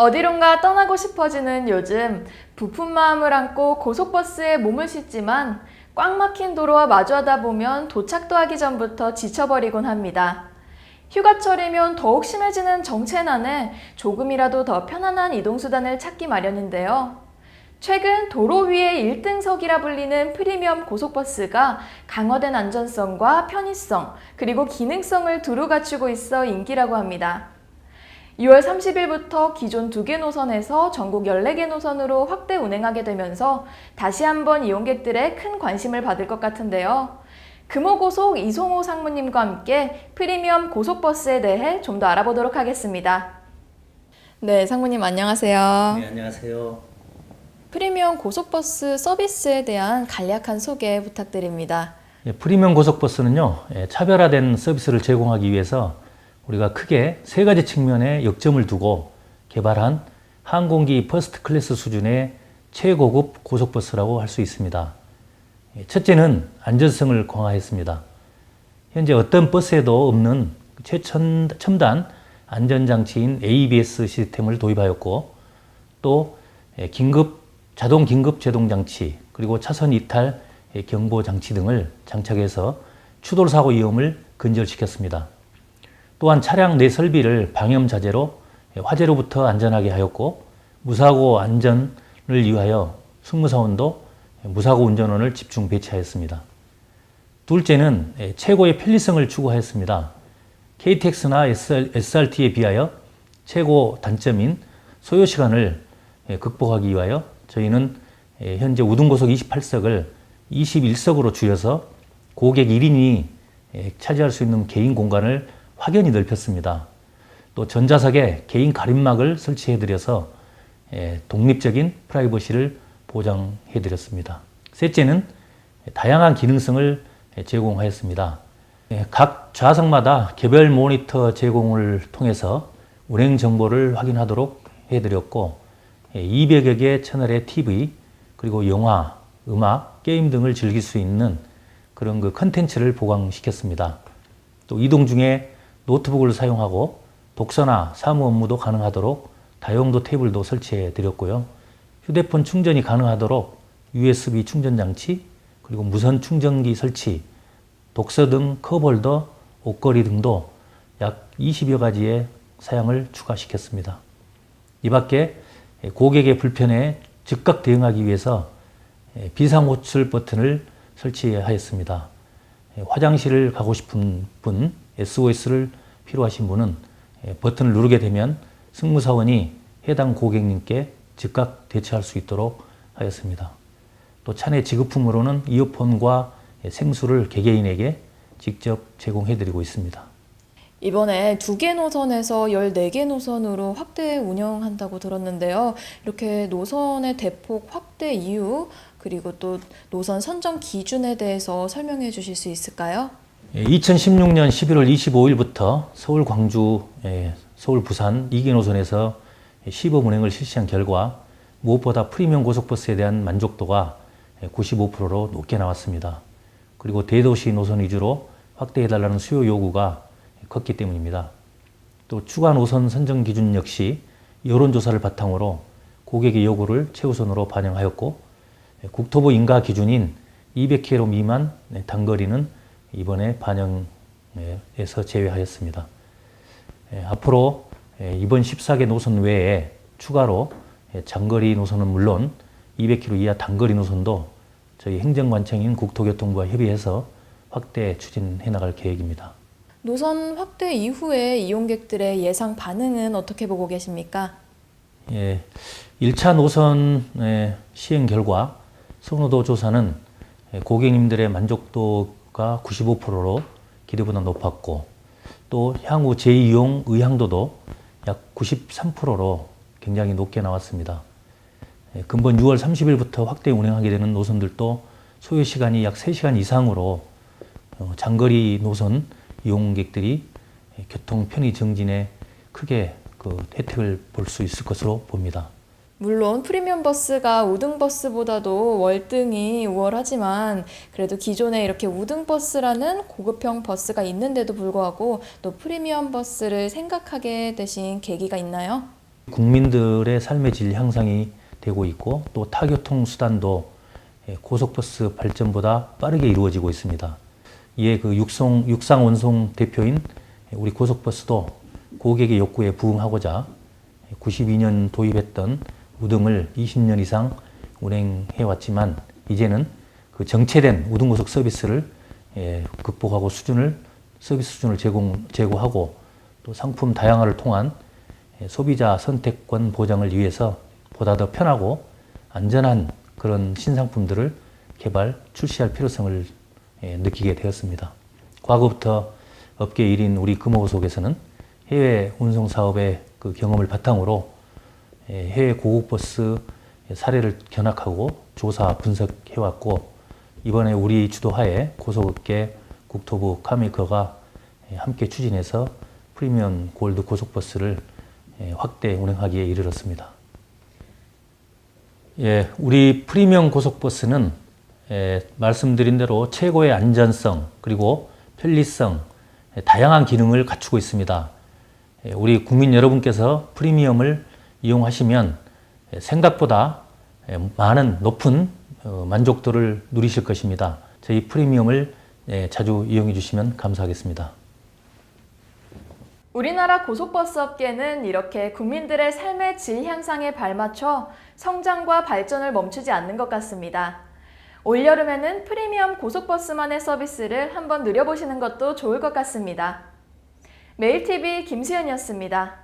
어디론가 떠나고 싶어지는 요즘 부푼 마음을 안고 고속버스에 몸을 싣지만 꽉 막힌 도로와 마주하다 보면 도착도 하기 전부터 지쳐버리곤 합니다. 휴가철이면 더욱 심해지는 정체난에 조금이라도 더 편안한 이동수단을 찾기 마련인데요. 최근 도로 위의 1등석이라 불리는 프리미엄 고속버스가 강화된 안전성과 편의성, 그리고 기능성을 두루 갖추고 있어 인기라고 합니다. 6월 30일부터 기존 2개 노선에서 전국 14개 노선으로 확대 운행하게 되면서 다시 한번 이용객들의 큰 관심을 받을 것 같은데요. 금호고속 이송호 상무님과 함께 프리미엄 고속버스에 대해 좀 더 알아보도록 하겠습니다. 네, 상무님 안녕하세요. 네, 안녕하세요. 프리미엄 고속버스 서비스에 대한 간략한 소개 부탁드립니다. 예, 프리미엄 고속버스는요, 예, 차별화된 서비스를 제공하기 위해서 우리가 크게 세 가지 측면에 역점을 두고 개발한 항공기 퍼스트 클래스 수준의 최고급 고속버스라고 할 수 있습니다. 예, 첫째는 안전성을 강화했습니다. 현재 어떤 버스에도 없는 최첨단 안전장치인 ABS 시스템을 도입하였고 또 예, 긴급 자동 긴급 제동 장치 그리고 차선 이탈 예, 경보 장치 등을 장착해서 추돌 사고 위험을 근절시켰습니다. 또한 차량 내 설비를 방염 자재로 예, 화재로부터 안전하게 하였고 무사고 안전을 위하여 승무사원도 예, 무사고 운전원을 집중 배치하였습니다. 둘째는 예, 최고의 편리성을 추구하였습니다. KTX나 SRT에 비하여 최고 단점인 소요 시간을 예, 극복하기 위하여 저희는 예, 현재 우등고속 28석을 21석으로 줄여서 고객 1인이 예, 차지할 수 있는 개인 공간을 확연히 넓혔습니다. 또 전자석에 개인 가림막을 설치해드려서 예, 독립적인 프라이버시를 보장해드렸습니다. 셋째는 다양한 기능성을 제공하였습니다. 예, 각 좌석마다 개별 모니터 제공을 통해서 운행 정보를 확인하도록 해드렸고 200여 개 채널의 TV 그리고 영화, 음악, 게임 등을 즐길 수 있는 그런 그 컨텐츠를 보강시켰습니다. 또 이동 중에 노트북을 사용하고 독서나 사무 업무도 가능하도록 다용도 테이블도 설치해 드렸고요. 휴대폰 충전이 가능하도록 USB 충전 장치, 그리고 무선 충전기 설치, 독서 등 컵홀더, 옷걸이 등도 약 20여 가지의 사양을 추가시켰습니다. 이 밖에 고객의 불편에 즉각 대응하기 위해서 비상 호출 버튼을 설치하였습니다. 화장실을 가고 싶은 분, SOS를 필요하신 분은 버튼을 누르게 되면 승무사원이 해당 고객님께 즉각 대처할 수 있도록 하였습니다. 또 차내 지급품으로는 이어폰과 생수를 개개인에게 직접 제공해드리고 있습니다. 이번에 두 개 노선에서 14개 노선으로 확대 운영한다고 들었는데요. 이렇게 노선의 대폭 확대 이유, 그리고 또 노선 선정 기준에 대해서 설명해 주실 수 있을까요? 2016년 11월 25일부터 서울, 광주, 예, 서울, 부산 2개 노선에서 시범 운행을 실시한 결과 무엇보다 프리미엄 고속버스에 대한 만족도가 95%로 높게 나왔습니다. 그리고 대도시 노선 위주로 확대해달라는 수요 요구가 컸기 때문입니다. 또 추가 노선 선정 기준 역시 여론조사를 바탕으로 고객의 요구를 최우선으로 반영하였고 국토부 인가 기준인 200km 미만 단거리는 이번에 반영해서 제외하였습니다. 예, 앞으로 예, 이번 14개 노선 외에 추가로 예, 장거리 노선은 물론 200km 이하 단거리 노선도 저희 행정관청인 국토교통부와 협의해서 확대 추진해 나갈 계획입니다. 노선 확대 이후에 이용객들의 예상 반응은 어떻게 보고 계십니까? 예, 1차 노선 의 시행 결과 선호도 조사는 예, 고객님들의 만족도 가 95%로 기대보다 높았고 또 향후 재이용 의향도도 약 93%로 굉장히 높게 나왔습니다. 예, 근본 6월 30일부터 확대 운행하게 되는 노선들도 소요 시간이 약 3시간 이상으로 어, 장거리 노선 이용객들이 교통 편의 증진에 크게 그 혜택을 볼 수 있을 것으로 봅니다. 물론 프리미엄 버스가 우등 버스보다도 월등히 우월하지만 그래도 기존에 이렇게 우등 버스라는 고급형 버스가 있는데도 불구하고 또 프리미엄 버스를 생각하게 되신 계기가 있나요? 국민들의 삶의 질 향상이 되고 있고 또 타교통 수단도 예, 고속버스 발전보다 빠르게 이루어지고 있습니다. 이에 그 육성, 육상원송 대표인 우리 고속버스도 고객의 욕구에 부응하고자 92년 도입했던 우등을 20년 이상 운행해 왔지만 이제는 그 정체된 우등고속 서비스를 예, 극복하고 수준을 서비스 수준을 제공 제고하고 또 상품 다양화를 통한 예, 소비자 선택권 보장을 위해서 보다 더 편하고 안전한 그런 신상품들을 개발 출시할 필요성을 예, 느끼게 되었습니다. 과거부터 업계 1인 우리 금호고속에서는 해외 운송 사업의 그 경험을 바탕으로 예, 해외 고속버스 사례를 견학하고 조사 분석해 왔고 이번에 우리 주도하에 고속업계 국토부 카메이커가 예, 함께 추진해서 프리미엄 골드 고속버스를 예, 확대 운행하기에 이르렀습니다. 예, 우리 프리미엄 고속버스는 예, 말씀드린 대로 최고의 안전성 그리고 편리성, 예, 다양한 기능을 갖추고 있습니다. 예, 우리 국민 여러분께서 프리미엄을 이용하시면 예, 생각보다 예, 많은 높은 어, 만족도를 누리실 것입니다. 저희 프리미엄을 예, 자주 이용해 주시면 감사하겠습니다. 우리나라 고속버스 업계는 이렇게 국민들의 삶의 질 향상에 발맞춰 성장과 발전을 멈추지 않는 것 같습니다. 올여름에는 프리미엄 고속버스만의 서비스를 한번 누려보시는 것도 좋을 것 같습니다. 매일TV 김수현이었습니다.